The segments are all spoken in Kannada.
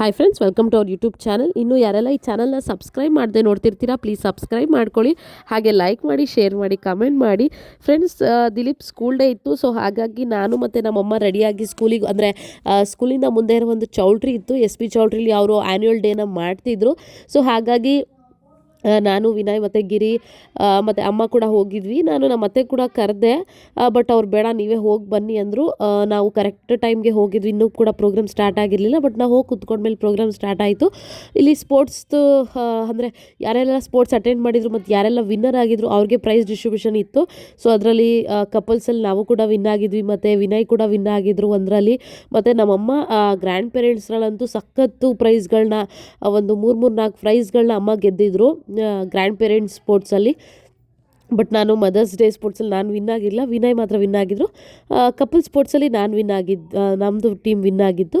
Hi friends welcome to our YouTube channel ಇನ್ನು ಯಾರೆಲ್ಲ ಈ ಚಾನಲ್ನ ಸಬ್ಸ್ಕ್ರೈಬ್ ಮಾಡದೆ ನೋಡ್ತಿರ್ತೀರಾ ಪ್ಲೀಸ್ ಸಬ್ಸ್ಕ್ರೈಬ್ ಮಾಡ್ಕೊಳ್ಳಿ. ಹಾಗೆ ಲೈಕ್ ಮಾಡಿ ಶೇರ್ ಮಾಡಿ ಕಮೆಂಟ್ ಮಾಡಿ. ಫ್ರೆಂಡ್ಸ್ ದಿಲೀಪ್ ಸ್ಕೂಲ್ ಡೇ ಇತ್ತು ಸೊ ಹಾಗಾಗಿ ನಾನು ಮತ್ತು ನಮ್ಮಮ್ಮ ರೆಡಿಯಾಗಿ ಸ್ಕೂಲಿಗೆ ಅಂದರೆ ಸ್ಕೂಲಿಂದ ಮುಂದೆ ಇರೋ ಒಂದು ಚೌಲ್ಟ್ರಿ ಇತ್ತು. ಎಸ್ ಪಿ ಚೌಲ್ಟ್ರಿಲಿ ಅವರು ಆ್ಯನ್ಯುವಲ್ ಡೇನ ಮಾಡ್ತಿದ್ರು. ಸೊ ಹಾಗಾಗಿ ನಾನು ವಿನಯ್ ಮತ್ತು ಗಿರಿ ಮತ್ತು ಅಮ್ಮ ಕೂಡ ಹೋಗಿದ್ವಿ. ನಾನು ನಮ್ಮ ಅತ್ತೆ ಕೂಡ ಕರೆದೆ. ಬಟ್ ಅವ್ರು ಬೇಡ, ನೀವೇ ಹೋಗಿ ಬನ್ನಿ ಅಂದರು. ನಾವು ಕರೆಕ್ಟ್ ಟೈಮ್ಗೆ ಹೋಗಿದ್ವಿ. ಇನ್ನೂ ಕೂಡ ಪ್ರೋಗ್ರಾಮ್ ಸ್ಟಾರ್ಟ್ ಆಗಿರಲಿಲ್ಲ ಬಟ್ ನಾವು ಹೋಗಿ ಕುತ್ಕೊಂಡ್ಮೇಲೆ ಪ್ರೋಗ್ರಾಮ್ ಸ್ಟಾರ್ಟ್ ಆಯಿತು. ಇಲ್ಲಿ ಸ್ಪೋರ್ಟ್ಸ್ದು ಅಂದರೆ ಯಾರೆಲ್ಲ ಸ್ಪೋರ್ಟ್ಸ್ ಅಟೆಂಡ್ ಮಾಡಿದ್ರು ಮತ್ತು ಯಾರೆಲ್ಲ ವಿನ್ನರ್ ಆಗಿದ್ರು, ಅವ್ರಿಗೆ ಪ್ರೈಸ್ ಡಿಸ್ಟ್ರಿಬ್ಯೂಷನ್ ಇತ್ತು. ಸೊ ಅದರಲ್ಲಿ ಕಪಲ್ಸಲ್ಲಿ ನಾವು ಕೂಡ ವಿನ್ ಆಗಿದ್ವಿ, ಮತ್ತು ವಿನಯ್ ಕೂಡ ವಿನ್ ಆಗಿದ್ರು ಒಂದರಲ್ಲಿ. ಮತ್ತು ನಮ್ಮಮ್ಮ ಗ್ರ್ಯಾಂಡ್ ಪೇರೆಂಟ್ಸ್ಗಳಂತೂ ಸಖತ್ತು ಪ್ರೈಸ್ಗಳನ್ನ ಒಂದು ಮೂರು ಮೂರು ನಾಲ್ಕು ಪ್ರೈಸ್ಗಳನ್ನ ಅಮ್ಮ ಗೆದ್ದಿದ್ರು. ಗ್ರ್ಯಾಂಡ್ ಪೇರೆಂಟ್ಸ್ ಸ್ಪೋರ್ಟ್ಸಲ್ಲಿ ಬಟ್ ನಾನು ಮದರ್ಸ್ ಡೇ ಸ್ಪೋರ್ಟ್ಸಲ್ಲಿ ನಾನು ವಿನ್ ಆಗಿಲ್ಲ. ವಿನಯ್ ಮಾತ್ರ ವಿನ್ ಆಗಿದ್ರು. ಕಪಲ್ ಸ್ಪೋರ್ಟ್ಸಲ್ಲಿ ನಾನು ವಿನ್ ಆಗಿದ್ದು ನಮ್ಮದು ಟೀಮ್ ವಿನ್ ಆಗಿದ್ದು.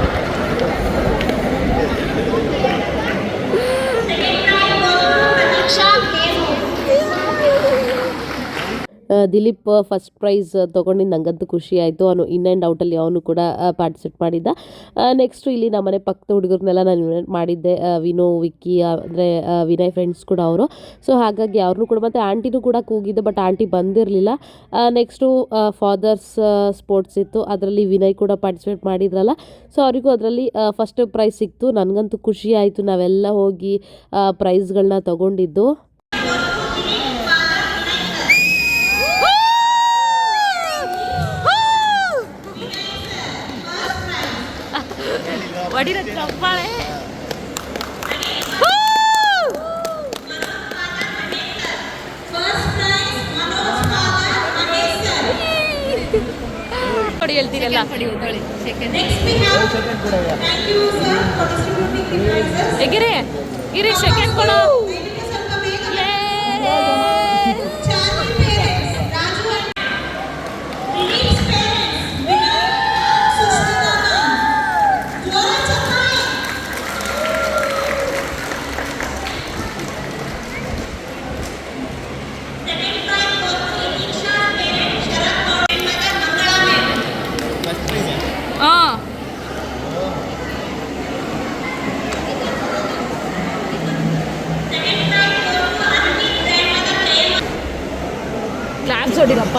ದಿಲೀಪ್ ಫಸ್ಟ್ ಪ್ರೈಸ್ ತೊಗೊಂಡಿದ್ದು ನಂಗಂತೂ ಖುಷಿ ಆಯಿತು. ಅವನು ಇನ್ ಆ್ಯಂಡ್ ಔಟಲ್ಲಿ ಅವನು ಕೂಡ ಪಾರ್ಟಿಸಿಪೇಟ್ ಮಾಡಿದ್ದ. ನೆಕ್ಸ್ಟು ಇಲ್ಲಿ ನಮ್ಮನೆ ಪಕ್ಕದ ಹುಡುಗರನ್ನೆಲ್ಲ ನಾನು ಇನ್ವೈಟ್ ಮಾಡಿದ್ದೆ. ವಿನೋ, ವಿಕ್ಕಿ ಅಂದರೆ ವಿನಯ್ ಫ್ರೆಂಡ್ಸ್ ಕೂಡ ಅವರು. ಸೊ ಹಾಗಾಗಿ ಅವ್ರನ್ನೂ ಕೂಡ ಮತ್ತು ಆಂಟಿನೂ ಕೂಡ ಕೂಗಿದ್ದೆ ಬಟ್ ಆಂಟಿ ಬಂದಿರಲಿಲ್ಲ. ನೆಕ್ಸ್ಟು ಫಾದರ್ಸ್ ಸ್ಪೋರ್ಟ್ಸ್ ಇತ್ತು. ಅದರಲ್ಲಿ ವಿನಯ್ ಕೂಡ ಪಾರ್ಟಿಸಿಪೇಟ್ ಮಾಡಿದ್ರಲ್ಲ. ಸೊ ಅವರಿಗೂ ಅದರಲ್ಲಿ ಫಸ್ಟ್ ಪ್ರೈಸ್ ಸಿಕ್ತು. ನನಗಂತೂ ಖುಷಿ ಆಯಿತು. ನಾವೆಲ್ಲ ಹೋಗಿ ಪ್ರೈಸ್ಗಳನ್ನ ತಗೊಂಡಿದ್ದು. ಹೊಡಿರ ಚಪ್ಪಾಳೆ ಹೊಡಿ ಹೇಳ್ತೀರಲ್ಲ. ಎಗಿರಿ ಇರಿ ಸೆಕೆಂಡ್ ಕೊಡು. ಕ್ಲಾಸ್ ಹೊಡಿರಪ್ಪ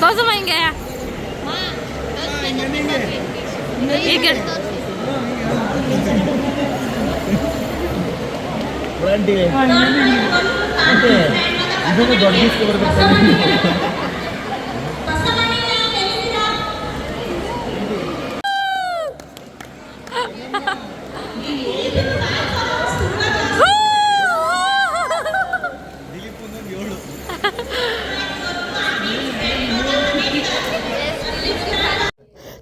ತೋರ್ಸಮ್ಮ ಹಿಂಗೆ ಈಗ ಬ್ರಾಂಡಿ ಮತ್ತೆ ಇದನ್ನು ದೊಡ್ಡ ಗಿಫ್ಟ್ ಬರ್ಬೇಕು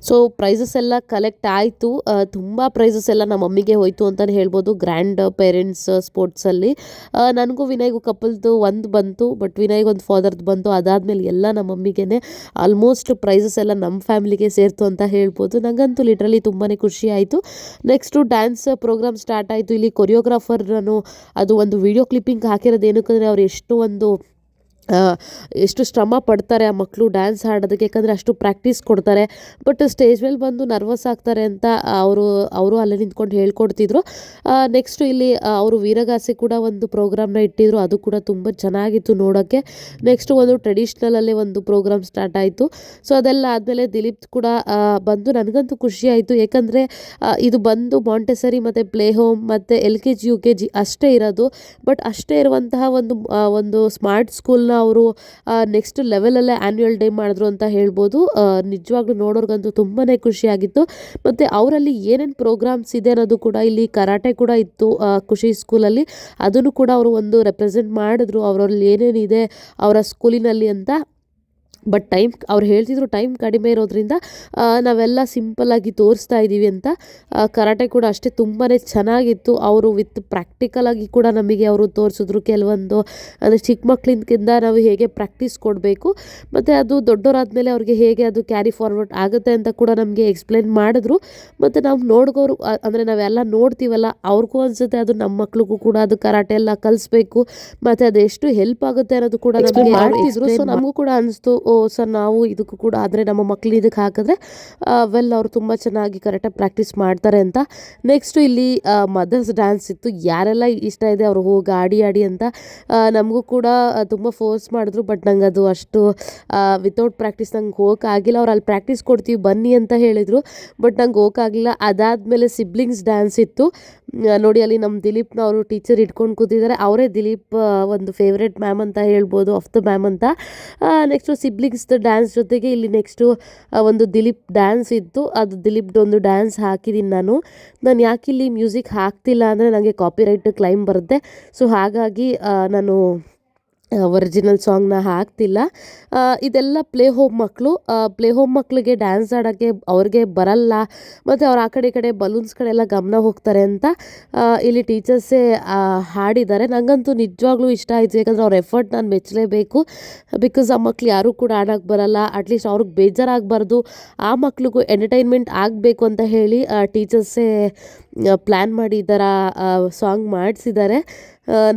ಸೊ ಪ್ರೈಸಸ್ ಎಲ್ಲ ಕಲೆಕ್ಟ್ ಆಯಿತು. ತುಂಬ ಪ್ರೈಸಸ್ ಎಲ್ಲ ನಮ್ಮ ಮಮ್ಮಿಗೆ ಹೋಯಿತು ಅಂತಲೇ ಹೇಳ್ಬೋದು. ಗ್ರ್ಯಾಂಡ್ ಪೇರೆಂಟ್ಸ್ ಸ್ಪೋರ್ಟ್ಸಲ್ಲಿ ನನಗೂ ವಿನಯ್ಗೂ ಕಪಲ್ದು ಒಂದು ಬಂತು ಬಟ್ ವಿನಯ್ಗೆ ಒಂದು ಫಾದರ್ದು ಬಂತು. ಅದಾದಮೇಲೆ ಎಲ್ಲ ನಮ್ಮ ಮಮ್ಮಿಗೆ ಆಲ್ಮೋಸ್ಟ್ ಪ್ರೈಸಸ್ ಎಲ್ಲ ನಮ್ಮ ಫ್ಯಾಮಿಲಿಗೆ ಸೇರ್ತು ಅಂತ ಹೇಳ್ಬೋದು. ನನಗಂತೂ ಲಿಟ್ರಲಿ ತುಂಬಾ ಖುಷಿ ಆಯಿತು. ನೆಕ್ಸ್ಟು ಡ್ಯಾನ್ಸ್ ಪ್ರೋಗ್ರಾಮ್ ಸ್ಟಾರ್ಟ್ ಆಯಿತು. ಇಲ್ಲಿ ಕೊರಿಯೋಗ್ರಾಫರ್ ಅದು ಒಂದು ವಿಡಿಯೋ ಕ್ಲಿಪ್ಪಿಂಗ್ ಹಾಕಿರೋದು ಏನಕ್ಕಂದರೆ ಅವ್ರು ಎಷ್ಟು ಒಂದು ಎಷ್ಟು ಶ್ರಮ ಪಡ್ತಾರೆ ಆ ಮಕ್ಕಳು ಡ್ಯಾನ್ಸ್ ಆಡೋದಕ್ಕೆ, ಯಾಕಂದರೆ ಅಷ್ಟು ಪ್ರಾಕ್ಟೀಸ್ ಕೊಡ್ತಾರೆ. ಬಟ್ ಸ್ಟೇಜ್ ಮೇಲೆ ಬಂದು ನರ್ವಸ್ ಆಗ್ತಾರೆ ಅಂತ ಅವರು ಅವರು ಅಲ್ಲೇ ನಿಂತ್ಕೊಂಡು ಹೇಳ್ಕೊಡ್ತಿದ್ರು. ನೆಕ್ಸ್ಟು ಇಲ್ಲಿ ಅವರು ವೀರಗಾಸೆ ಕೂಡ ಒಂದು ಪ್ರೋಗ್ರಾಮ್ನ ಇಟ್ಟಿದ್ರು. ಅದು ಕೂಡ ತುಂಬ ಚೆನ್ನಾಗಿತ್ತು ನೋಡೋಕ್ಕೆ. ನೆಕ್ಸ್ಟು ಒಂದು ಟ್ರೆಡಿಷ್ನಲಲ್ಲಿ ಒಂದು ಪ್ರೋಗ್ರಾಮ್ ಸ್ಟಾರ್ಟ್ ಆಯಿತು. ಸೊ ಅದೆಲ್ಲ ಆದಮೇಲೆ ದಿಲೀಪ್ ಕೂಡ ಬಂದು ನನಗಂತೂ ಖುಷಿ ಆಯಿತು. ಯಾಕಂದರೆ ಇದು ಬಂದು ಮಾಂಟೆಸರಿ ಮತ್ತು ಪ್ಲೇ ಹೋಮ್ ಮತ್ತು L K G U K G ಅಷ್ಟೇ ಇರೋದು. ಬಟ್ ಅಷ್ಟೇ ಇರುವಂತಹ ಒಂದು ಒಂದು ಸ್ಮಾರ್ಟ್ ಸ್ಕೂಲ್ನ ಅವರು ನೆಕ್ಸ್ಟ್ ಲೆವೆಲಲ್ಲೇ ಆ್ಯನ್ಯುವಲ್ ಡೇ ಮಾಡಿದ್ರು ಅಂತ ಹೇಳ್ಬೋದು. ನಿಜವಾಗ್ಲೂ ನೋಡೋರ್ಗಂತೂ ತುಂಬಾ ಖುಷಿಯಾಗಿತ್ತು. ಮತ್ತು ಅವರಲ್ಲಿ ಏನೇನು ಪ್ರೋಗ್ರಾಮ್ಸ್ ಇದೆ ಅನ್ನೋದು ಕೂಡ ಇಲ್ಲಿ ಕರಾಟೆ ಕೂಡ ಇತ್ತು ಖುಷಿ ಸ್ಕೂಲಲ್ಲಿ ಅದನ್ನು ಕೂಡ ಅವರು ಒಂದು ರೆಪ್ರೆಸೆಂಟ್ ಮಾಡಿದ್ರು, ಅವರಲ್ಲಿ ಏನೇನಿದೆ ಅವರ ಸ್ಕೂಲಿನಲ್ಲಿ ಅಂತ. ಬಟ್ ಟೈಮ್ ಅವ್ರು ಹೇಳ್ತಿದ್ರು ಟೈಮ್ ಕಡಿಮೆ ಇರೋದ್ರಿಂದ ನಾವೆಲ್ಲ ಸಿಂಪಲ್ಲಾಗಿ ತೋರಿಸ್ತಾ ಇದ್ದೀವಿ ಅಂತ. ಕರಾಟೆ ಕೂಡ ಅಷ್ಟೇ ತುಂಬಾ ಚೆನ್ನಾಗಿತ್ತು. ಅವರು ವಿತ್ ಪ್ರಾಕ್ಟಿಕಲಾಗಿ ಕೂಡ ನಮಗೆ ಅವರು ತೋರಿಸಿದ್ರು ಕೆಲವೊಂದು ಅಂದರೆ ಚಿಕ್ಕ ಮಕ್ಕಳಿಂದ ನಾವು ಹೇಗೆ ಪ್ರಾಕ್ಟೀಸ್ ಕೊಡಬೇಕು. ಮತ್ತು ಅದು ದೊಡ್ಡವರಾದಮೇಲೆ ಅವ್ರಿಗೆ ಹೇಗೆ ಅದು ಕ್ಯಾರಿ ಫಾರ್ವರ್ಡ್ ಆಗುತ್ತೆ ಅಂತ ಕೂಡ ನಮಗೆ ಎಕ್ಸ್ಪ್ಲೈನ್ ಮಾಡಿದ್ರು. ಮತ್ತು ನಾವು ನೋಡ್ಗೋರು ಅಂದರೆ ನಾವೆಲ್ಲ ನೋಡ್ತೀವಲ್ಲ ಅವ್ರಿಗೂ ಅನಿಸುತ್ತೆ ಅದು ನಮ್ಮ ಮಕ್ಳಿಗೂ ಕೂಡ ಅದು ಕರಾಟೆ ಎಲ್ಲ ಕಲಿಸ್ಬೇಕು. ಮತ್ತು ಅದೆಷ್ಟು ಹೆಲ್ಪ್ ಆಗುತ್ತೆ ಅನ್ನೋದು ಕೂಡ ನಮಗೆ ಮಾಡ್ತಿದ್ರು ಸೊ ನಮಗೂ ಕೂಡ ಅನಿಸ್ತು. ಸರ್, ನಾವು ಇದಕ್ಕೂ ಕೂಡ ಆದರೆ ನಮ್ಮ ಮಕ್ಕಳು ಇದಕ್ಕೆ ಹಾಕಿದ್ರೆ ವೆಲ್ ಅವರು ತುಂಬ ಚೆನ್ನಾಗಿ ಕರೆಕ್ಟಾಗಿ ಪ್ರಾಕ್ಟೀಸ್ ಮಾಡ್ತಾರೆ ಅಂತ. ನೆಕ್ಸ್ಟು ಇಲ್ಲಿ ಮದರ್ಸ್ ಡ್ಯಾನ್ಸ್ ಇತ್ತು. ಯಾರೆಲ್ಲ ಇಷ್ಟ ಇದೆ ಅವರು ಹೋಗಿ ಆಡಿ ಆಡಿ ಅಂತ ನಮಗೂ ಕೂಡ ತುಂಬ ಫೋರ್ಸ್ ಮಾಡಿದ್ರು. ಬಟ್ ನಂಗೆ ಅದು ಅಷ್ಟು ವಿತೌಟ್ ಪ್ರಾಕ್ಟೀಸ್ ನಂಗೆ ಹೋಗೋಕ್ಕಾಗಿಲ್ಲ ಅವ್ರು ಅಲ್ಲಿ ಪ್ರಾಕ್ಟೀಸ್ ಕೊಡ್ತೀವಿ, ಬನ್ನಿ ಅಂತ ಹೇಳಿದರು. ಬಟ್ ನಂಗೆ ಹೋಗೋಕ್ಕಾಗಿಲ್ಲ ಅದಾದಮೇಲೆ ಸಿಬ್ಲಿಂಗ್ಸ್ ಡ್ಯಾನ್ಸ್ ಇತ್ತು. ನೋಡಿ, ಅಲ್ಲಿ ನಮ್ಮ ದಿಲೀಪ್ನವರು ಟೀಚರ್ ಇಟ್ಕೊಂಡು ಕೂತಿದ್ದಾರೆ. ಅವರೇ ದಿಲೀಪ್ ಒಂದು ಫೇವ್ರೆಟ್ ಮ್ಯಾಮ್ ಅಂತ ಹೇಳ್ಬೋದು ಆಫ್ ದ ಮ್ಯಾಮ್ ಅಂತ. ನೆಕ್ಸ್ಟು ಸಿಬ್ಲಿಂಗ್ಸ್ ಡ್ಯಾನ್ಸ್ ಜೊತೆಗೆ ಇಲ್ಲಿ ನೆಕ್ಸ್ಟು ಒಂದು ದಿಲೀಪ್ ಡ್ಯಾನ್ಸ್ ಇತ್ತು. ಅದು ದಿಲೀಪ್ದು ಒಂದು ಡ್ಯಾನ್ಸ್ ಹಾಕಿದ್ದೀನಿ ನಾನು. ನಾನು ಯಾಕೆ ಇಲ್ಲಿ ಮ್ಯೂಸಿಕ್ ಹಾಕ್ತಿಲ್ಲ ಅಂದರೆ ನನಗೆ ಕಾಪಿರೈಟ್ ಕ್ಲೈಮ್ ಬರುತ್ತೆ. ಸೊ ಹಾಗಾಗಿ ನಾನು ಒರಿಜಿನಲ್ ಸಾಂಗ್ನ ಹಾಕ್ತಿಲ್ಲ. ಇದೆಲ್ಲ ಪ್ಲೇ ಹೋಮ್ ಮಕ್ಕಳು ಪ್ಲೇ ಹೋಮ್ ಮಕ್ಕಳಿಗೆ ಡ್ಯಾನ್ಸ್ ಆಡೋಕ್ಕೆ ಅವ್ರಿಗೆ ಬರಲ್ಲ. ಮತ್ತು ಅವ್ರು ಆ ಕಡೆ ಈ ಕಡೆ ಬಲೂನ್ಸ್ ಕಡೆಲ್ಲ ಗಮನ ಹೋಗ್ತಾರೆ ಅಂತ ಇಲ್ಲಿ ಟೀಚರ್ಸೇ ಹಾಡಿದ್ದಾರೆ. ನನಗಂತೂ ನಿಜವಾಗ್ಲೂ ಇಷ್ಟ ಆಯಿತು. ಯಾಕಂದರೆ ಅವ್ರ ಎಫರ್ಟ್ ನಾನು ಮೆಚ್ಚಲೇಬೇಕು. ಬಿಕಾಸ್ ಆ ಮಕ್ಳು ಯಾರೂ ಕೂಡ ಆಡೋಕ್ಕೆ ಬರಲ್ಲ. ಅಟ್ಲೀಸ್ಟ್ ಅವ್ರಿಗೆ ಬೇಜಾರಾಗಬಾರ್ದು. ಆ ಮಕ್ಳಿಗೂ ಎಂಟರ್ಟೈನ್ಮೆಂಟ್ ಆಗಬೇಕು ಅಂತ ಹೇಳಿ ಟೀಚರ್ಸೇ ಪ್ಲ್ಯಾನ್ ಮಾಡಿ ಈ ಥರ ಸಾಂಗ್ ಮಾಡಿಸಿದ್ದಾರೆ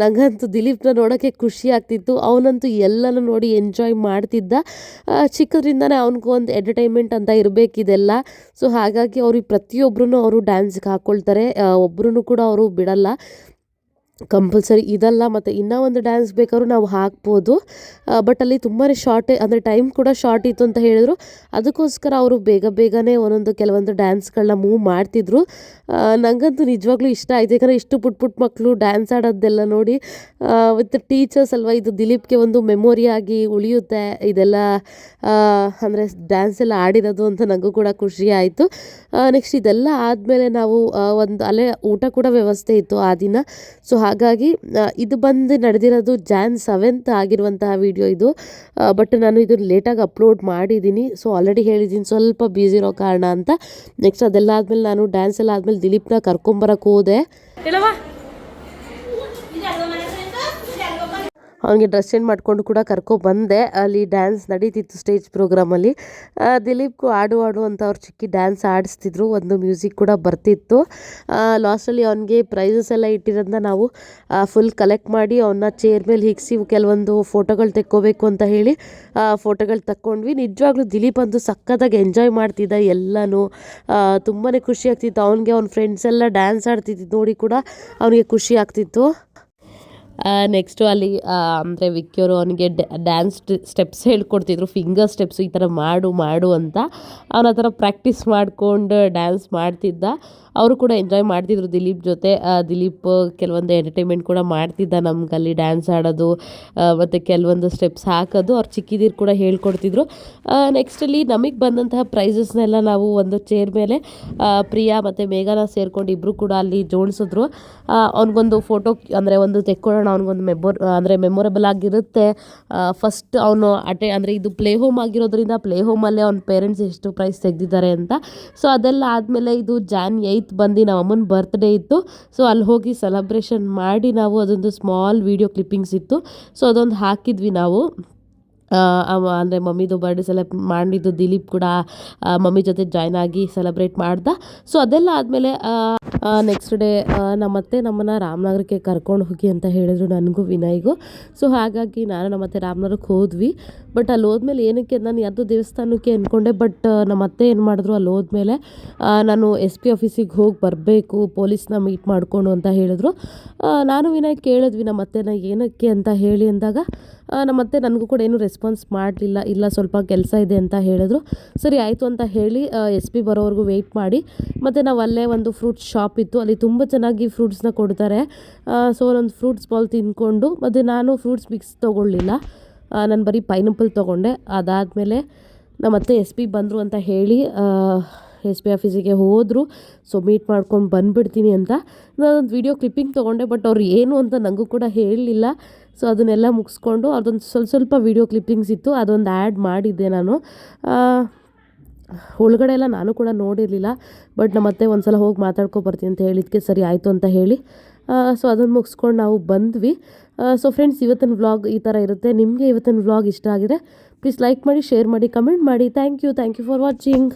ನನಗಂತೂ ದಿಲೀಪ್ನ ನೋಡೋಕ್ಕೆ ಖುಷಿ ಆಗ್ತಿತ್ತು. ಅವನಂತೂ ಎಲ್ಲನೂ ನೋಡಿ ಎಂಜಾಯ್ ಮಾಡ್ತಿದ್ದ. ಚಿಕ್ಕದ್ರಿಂದನೇ ಅವನಿಗೂ ಒಂದು ಎಂಟರ್ಟೈನ್ಮೆಂಟ್ ಅಂತ ಇರಬೇಕಿದೆಲ್ಲ ಸೊ ಹಾಗಾಗಿ ಅವ್ರಿಗೆ ಪ್ರತಿಯೊಬ್ಬರೂ ಅವರು ಡ್ಯಾನ್ಸ್ಗೆ ಹಾಕ್ಕೊಳ್ತಾರೆ ಒಬ್ಬರೂ ಕೂಡ ಅವರು ಬಿಡಲ್ಲ. ಕಂಪಲ್ಸರಿ ಇದಲ್ಲ, ಮತ್ತು ಇನ್ನೂ ಒಂದು ಡ್ಯಾನ್ಸ್ ಬೇಕಾದ್ರೂ ನಾವು ಹಾಕ್ಬೋದು. ಬಟ್ ಅಲ್ಲಿ ತುಂಬಾ ಶಾರ್ಟೇ ಅಂದರೆ ಟೈಮ್ ಕೂಡ ಶಾರ್ಟ್ ಇತ್ತು ಅಂತ ಹೇಳಿದ್ರು. ಅದಕ್ಕೋಸ್ಕರ ಅವರು ಬೇಗ ಬೇಗನೆ ಒಂದೊಂದು ಕೆಲವೊಂದು ಡ್ಯಾನ್ಸ್ಗಳನ್ನ ಮೂವ್ ಮಾಡ್ತಿದ್ರು. ನನಗಂತೂ ನಿಜವಾಗ್ಲೂ ಇಷ್ಟ ಆಯಿತು. ಯಾಕಂದರೆ ಇಷ್ಟು ಪುಟ್ ಪುಟ್ ಮಕ್ಕಳು ಡ್ಯಾನ್ಸ್ ಆಡೋದೆಲ್ಲ ನೋಡಿ ವಿತ್ ಟೀಚರ್ಸ್ ಅಲ್ವಾ, ಇದು ದಿಲೀಪ್ಗೆ ಒಂದು ಮೆಮೊರಿಯಾಗಿ ಉಳಿಯುತ್ತೆ. ಇದೆಲ್ಲ ಅಂದರೆ ಡ್ಯಾನ್ಸ್ ಎಲ್ಲ ಆಡಿರೋದು ಅಂತ ನನಗೂ ಕೂಡ ಖುಷಿ ಆಯಿತು. ನೆಕ್ಸ್ಟ್ ಇದೆಲ್ಲ ಆದಮೇಲೆ ನಾವು ಒಂದು ಅಲ್ಲೇ ಊಟ ಕೂಡ ವ್ಯವಸ್ಥೆ ಇತ್ತು ಆ ದಿನ. ಸೊ ಹಾಗಾಗಿ ಇದು ಬಂದು ನಡೆದಿರೋದು ಜಾನ್ ಸೆವೆಂತ್ ಆಗಿರುವಂತಹ ವಿಡಿಯೋ ಇದು. ಬಟ್ ನಾನು ಇದು ಲೇಟಾಗಿ ಅಪ್ಲೋಡ್ ಮಾಡಿದ್ದೀನಿ ಸೊ ಆಲ್ರೆಡಿ ಹೇಳಿದ್ದೀನಿ ಸ್ವಲ್ಪ ಬ್ಯುಸಿ ಇರೋ ಕಾರಣ ಅಂತ. ನೆಕ್ಸ್ಟ್ ಅದೆಲ್ಲ ಆದಮೇಲೆ ನಾನು ಡ್ಯಾನ್ಸ್ ಎಲ್ಲ ಆದಮೇಲೆ ದಿಲೀಪ್ನ ಕರ್ಕೊಂಬರಕ್ಕೆ ಹೋದೆ. ಅವನಿಗೆ ಡ್ರೆಸ್ ಚೇಂಜ್ ಮಾಡಿಕೊಂಡು ಕೂಡ ಕರ್ಕೊ ಬಂದೆ. ಅಲ್ಲಿ ಡ್ಯಾನ್ಸ್ ನಡೀತಿತ್ತು ಸ್ಟೇಜ್ ಪ್ರೋಗ್ರಾಮಲ್ಲಿ ದಿಲೀಪ್ಗೂ ಆಡು ಆಡು ಅಂತ ಅವ್ರು ಚಿಕ್ಕಿ ಡ್ಯಾನ್ಸ್ ಆಡಿಸ್ತಿದ್ರು ಒಂದು ಮ್ಯೂಸಿಕ್ ಕೂಡ ಬರ್ತಿತ್ತು. ಲಾಸ್ಟಲ್ಲಿ ಅವನಿಗೆ ಪ್ರೈಸಸ್ ಎಲ್ಲ ಇಟ್ಟಿರೋದನ್ನ ನಾವು ಫುಲ್ ಕಲೆಕ್ಟ್ ಮಾಡಿ ಅವನ್ನ ಚೇರ್ ಮೇಲೆ ಹಿಗ್ಸಿ ಕೆಲವೊಂದು ಫೋಟೋಗಳು ತೆಕ್ಕೋಬೇಕು ಅಂತ ಹೇಳಿ ಫೋಟೋಗಳು ತಕ್ಕೊಂಡ್ವಿ. ನಿಜವಾಗ್ಲೂ ದಿಲೀಪ್ ಅಂತೂ ಸಖತ್ತಾಗಿ ಎಂಜಾಯ್ ಮಾಡ್ತಿದ್ದ ಎಲ್ಲನೂ. ತುಂಬಾ ಖುಷಿ ಆಗ್ತಿತ್ತು. ಅವನಿಗೆ ಅವ್ನ ಫ್ರೆಂಡ್ಸ್ ಎಲ್ಲ ಡ್ಯಾನ್ಸ್ ಆಡ್ತಿದ್ದು ನೋಡಿ ಕೂಡ ಅವನಿಗೆ ಖುಷಿ ಆಗ್ತಿತ್ತು. ನೆಕ್ಸ್ಟು ಅಲ್ಲಿ ಅಂದರೆ ವಿಕ್ಕಿಯವರು ಅವನಿಗೆ ಡ್ಯಾನ್ಸ್ ಸ್ಟೆಪ್ಸ್ ಹೇಳ್ಕೊಡ್ತಿದ್ರು ಫಿಂಗರ್ ಸ್ಟೆಪ್ಸ್ ಈ ಥರ ಮಾಡು ಮಾಡು ಅಂತ. ಅವನ ಥರ ಪ್ರಾಕ್ಟೀಸ್ ಮಾಡ್ಕೊಂಡು ಡ್ಯಾನ್ಸ್ ಮಾಡ್ತಿದ್ದ. ಅವರು ಕೂಡ ಎಂಜಾಯ್ ಮಾಡ್ತಿದ್ರು ದಿಲೀಪ್ ಜೊತೆ. ದಿಲೀಪ್ ಕೆಲವೊಂದು ಎಂಟರ್ಟೈನ್ಮೆಂಟ್ ಕೂಡ ಮಾಡ್ತಿದ್ದ ನಮ್ಗಲ್ಲಿ ಡ್ಯಾನ್ಸ್ ಆಡೋದು. ಮತ್ತು ಕೆಲವೊಂದು ಸ್ಟೆಪ್ಸ್ ಹಾಕೋದು. ಅವ್ರು ಚಿಕ್ಕಿದೀರು ಕೂಡ ಹೇಳ್ಕೊಡ್ತಿದ್ರು. ನೆಕ್ಸ್ಟಲ್ಲಿ ನಮಗೆ ಬಂದಂತಹ ಪ್ರೈಸಸ್ನೆಲ್ಲ ನಾವು ಒಂದು ಚೇರ್ ಮೇಲೆ ಪ್ರಿಯಾ ಮತ್ತು ಮೇಘನ ಸೇರ್ಕೊಂಡು ಇಬ್ಬರು ಕೂಡ ಅಲ್ಲಿ ಜೋಡಿಸಿದ್ರು ಅವ್ನಿಗೊಂದು ಫೋಟೋ ಅಂದರೆ ಒಂದು ತೆಕ್ಕೊಳ್ಳೋಣ ಅವ್ನಿಗೊಂದು ಮೆಮೊರ್, ಅಂದರೆ ಮೆಮೊರಬಲ್ ಆಗಿರುತ್ತೆ. ಫಸ್ಟ್ ಅವನು ಅಟೆ, ಅಂದರೆ ಇದು ಪ್ಲೇ ಹೋಮ್ ಆಗಿರೋದ್ರಿಂದ ಪ್ಲೇ ಹೋಮಲ್ಲೇ ಅವ್ನ ಪೇರೆಂಟ್ಸ್ ಎಷ್ಟು ಪ್ರೈಸ್ ತೆಗೆದಿದ್ದಾರೆ ಅಂತ. ಸೊ ಅದೆಲ್ಲ ಆದಮೇಲೆ ಇದು ಜಾನ್ ಏಯ್ತ್ ಬಂದು ನಮ್ಮ ಅಮ್ಮನ ಬರ್ತ್ಡೇ ಇತ್ತು. ಸೊ ಅಲ್ಲಿ ಹೋಗಿ ಸೆಲೆಬ್ರೇಷನ್ ಮಾಡಿ ನಾವು ಅದೊಂದು ಸ್ಮಾಲ್ ವೀಡಿಯೋ ಕ್ಲಿಪ್ಪಿಂಗ್ಸ್ ಇತ್ತು. ಸೊ ಅದೊಂದು ಹಾಕಿದ್ವಿ ನಾವು. ಅಂದರೆ ಮಮ್ಮಿದು ಬರ್ಡೇ ಸೆಲೆಬ್ರೇಟ್ ಮಾಡಿದ್ದು ದಿಲೀಪ್ ಕೂಡ ಮಮ್ಮಿ ಜೊತೆ ಜಾಯ್ನ್ ಆಗಿ ಸೆಲೆಬ್ರೇಟ್ ಮಾಡ್ದ. ಸೊ ಅದೆಲ್ಲ ಆದಮೇಲೆ ನೆಕ್ಸ್ಟ್ ಡೇ ನಮ್ಮತ್ತೆ ನಮ್ಮನ್ನು ರಾಮನಗರಕ್ಕೆ ಕರ್ಕೊಂಡು ಹೋಗಿ ಅಂತ ಹೇಳಿದ್ರು ನನಗೂ ವಿನಯ್ಗೂ. ಸೊ ಹಾಗಾಗಿ ನಾನು ನಮ್ಮತ್ತೆ ರಾಮನಗರಕ್ಕೆ ಹೋದ್ವಿ. ಬಟ್ ಅಲ್ಲಿ ಹೋದ್ಮೇಲೆ ಏನಕ್ಕೆ ನಾನು ಯಾವುದೋ ದೇವಸ್ಥಾನಕ್ಕೆ ಅಂದ್ಕೊಂಡೆ ಬಟ್ ನಮ್ಮತ್ತೆ ಏನು ಮಾಡಿದ್ರು, ಅಲ್ಲಿ ಹೋದ್ಮೇಲೆ ನಾನು ಎಸ್ ಪಿ ಆಫೀಸಿಗೆ ಹೋಗಿ ಬರಬೇಕು, ಪೊಲೀಸ್ನ ಮೀಟ್ ಮಾಡಿಕೊಂಡು ಅಂತ ಹೇಳಿದ್ರು. ನಾನು ವಿನಯ್ ಕೇಳಿದ್ವಿ ನಮ್ಮತ್ತೆನ ಏನಕ್ಕೆ ಅಂತ ಹೇಳಿ ಅಂದಾಗ ಆ, ನಮ್ಮ ಅತ್ತೆ ನನಗೂ ಕೂಡ ಏನು ರೆಸ್ಪಾನ್ಸ್ ಮಾಡಲಿಲ್ಲ. ಇಲ್ಲ ಸ್ವಲ್ಪ ಕೆಲಸ ಇದೆ ಅಂತ ಹೇಳಿದ್ರು. ಸರಿ ಆಯಿತು ಅಂತ ಹೇಳಿ ಎಸ್ ಪಿ ಬರೋವರೆಗೂ ವೆಯ್ಟ್ ಮಾಡಿ. ಮತ್ತು ನಾವು ಅಲ್ಲೇ ಒಂದು ಫ್ರೂಟ್ಸ್ ಶಾಪ್ ಇತ್ತು. ಅಲ್ಲಿ ತುಂಬ ಚೆನ್ನಾಗಿ ಫ್ರೂಟ್ಸ್ನ ಕೊಡ್ತಾರೆ. ಸೊ ಒಂದು ಫ್ರೂಟ್ಸ್ ಬಾಲ್ ತಿಂದ್ಕೊಂಡು ಮತ್ತು ನಾನು ಫ್ರೂಟ್ಸ್ ಮಿಕ್ಸ್ ತೊಗೊಳ್ಳಿಲ್ಲ. ನಾನು ಬರೀ ಪೈನಾಪಲ್ ತೊಗೊಂಡೆ. ಅದಾದಮೇಲೆ ನಮ್ಮ ಅತ್ತೆ ಎಸ್ ಪಿ ಬಂದರು ಅಂತ ಹೇಳಿ ಎಸ್ ಬಿ ಆಫೀಸಿಗೆ ಹೋದರು. ಸೊ ಮೀಟ್ ಮಾಡ್ಕೊಂಡು ಬಂದುಬಿಡ್ತೀನಿ ಅಂತ. ನಾನೊಂದು ವೀಡಿಯೋ ಕ್ಲಿಪ್ಪಿಂಗ್ ತೊಗೊಂಡೆ ಬಟ್ ಅವ್ರು ಏನು ಅಂತ ನನಗೂ ಕೂಡ ಹೇಳಲಿಲ್ಲ ಸೊ ಅದನ್ನೆಲ್ಲ ಮುಗಿಸ್ಕೊಂಡು ಅದೊಂದು ಸ್ವಲ್ಪ ಸ್ವಲ್ಪ ವೀಡಿಯೋ ಕ್ಲಿಪ್ಪಿಂಗ್ಸ್ ಇತ್ತು. ಅದೊಂದು ಆ್ಯಡ್ ಮಾಡಿದ್ದೆ ನಾನು. ಒಳಗಡೆ ಎಲ್ಲ ನಾನು ಕೂಡ ನೋಡಿರಲಿಲ್ಲ. ಬಟ್ ನಮ್ಮ ಮತ್ತೆ ಒಂದು ಸಲ ಹೋಗಿ ಮಾತಾಡ್ಕೊಬರ್ತೀನಿ ಅಂತ ಹೇಳಿದ್ದಕ್ಕೆ ಸರಿ ಆಯಿತು ಅಂತ ಹೇಳಿ. ಸೊ ಅದನ್ನು ಮುಗಿಸ್ಕೊಂಡು ನಾವು ಬಂದ್ವಿ. ಸೊ ಫ್ರೆಂಡ್ಸ್ ಇವತ್ತಿನ ವ್ಲಾಗ್ ಈ ಥರ ಇರುತ್ತೆ. ನಿಮಗೆ ಇವತ್ತಿನ ವ್ಲಾಗ್ ಇಷ್ಟ ಆಗಿದೆ ಪ್ಲೀಸ್ ಲೈಕ್ ಮಾಡಿ ಶೇರ್ ಮಾಡಿ ಕಮೆಂಟ್ ಮಾಡಿ. Thank you thank you for watching